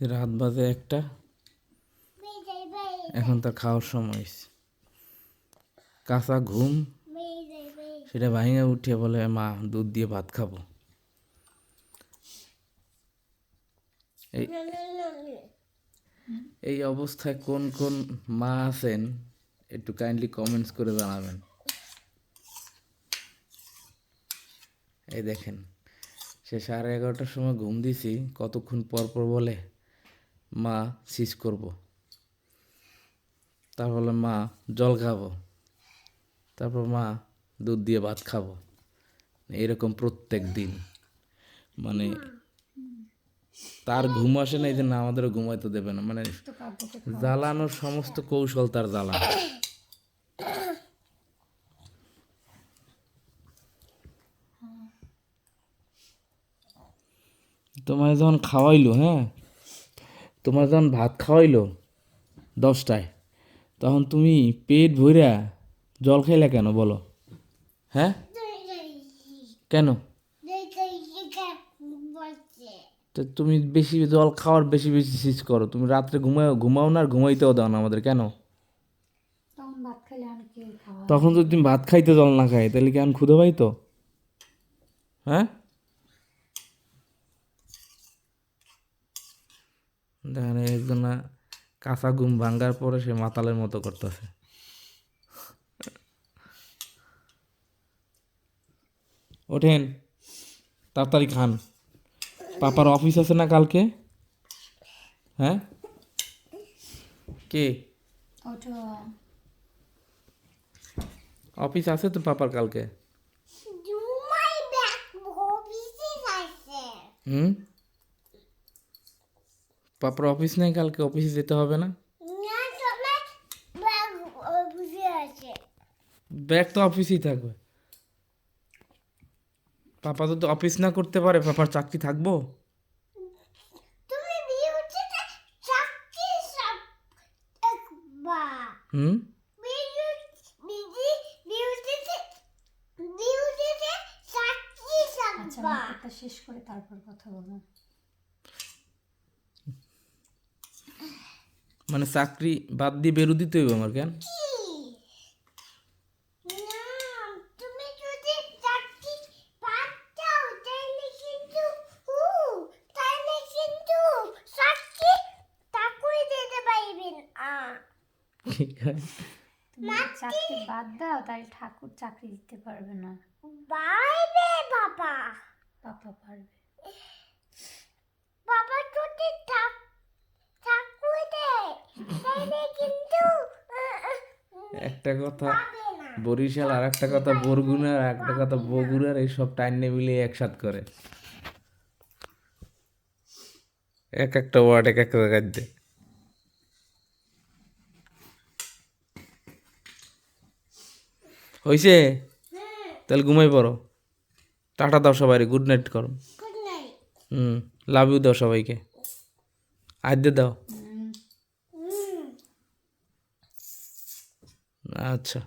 রাত বাজে একটা। এখন তার খাওয়ার সময় কাঁচা ঘুম। সেটা ভাঙে উঠে বলে, মা, দুধ দিয়ে ভাত খাব। এই এই অবস্থায় কোন কোন মা আছেন, একটু কাইন্ডলি কমেন্টস করে জানাবেন। এই দেখেন, সে সাড়ে এগারোটার সময় ঘুম দিছি, কতক্ষণ পর পর বলে? মা সিস করব। তারপর মা জল খাব। তারপর মা দুধ দিয়ে ভাত খাব। এরকম প্রত্যেক দিন। মানে তার ঘুম আসে না এই জন্য আমাদেরও ঘুমাইতে দেবে না। মানে জ্বালানোর সমস্ত কৌশল তার জ্বালা। তোমায় যখন খাওয়াইলো হ্যাঁ? তোমার যখন ভাত খাওয়াইলো দশটায়, তখন তুমি পেট ভইরা জল খাইলা কেন বলো? হ্যাঁ? কেন? তো তুমি বেশি জল খাওয়ার বেশি বেশি সিজ করো। তুমি রাত্রে ঘুমাও ঘুমাও না আর ঘুমাইতেও দাও না আমাদের, কেন? তখন যদি তুমি ভাত খাইতে জল না খাই তাহলে কি আমি ক্ষুদে পাইতো হ্যাঁ? দেখেন একজন কাঁচা ঘুম ভাঙ্গার পরে সে মাতালের মতো করতেছে। ওঠেন তাড়াতাড়ি খান। পাপার অফিস আছে না কালকে? হ্যাঁ? কে? অফিস আছে তো পাপার কালকে? হুম? পাপার অফিস নেই কালকে অফিসে যেতে হবে না। ব্যাগ তো অফিসেই থাকবে। পাপা তো অফিস না করতে পারে পাপার চাকরি থাকব? হুম? আচ্ছা শেষ করে তারপর কথা বলব। মানে চাকরি বাদ দিয়ে বেরো দিতে হইব আমার কেন? চাকরি বাদ দাও তাহলে উ তাহলে কিন্তু তাকুই দিতে পারবেন আ চাকরি বাদ দাও তাহলে ঠাকুর চাকরি দিতে পারবে না। বাইবে বাবা। পাপা পারবে বাবা যদি থাক ঠাকুর দেয় তাহলে কিন্তু আহ, আহ, একটা কথা বরিশাল আর একটা কথা বরগুনা আর একটা কথা বগুড়ার এইসব টাইনে মিলিয়ে একসাথ করে। এক একটা ওয়ার্ড এক একটা জায়গায় দে হইছে তাহলে ঘুমাই পড়ো। টাটা দাও সবাই গুড নাইট করো। হুম লাভ ইউ দাও সবাইকে। আদ্যে দাও হুম আচ্ছা।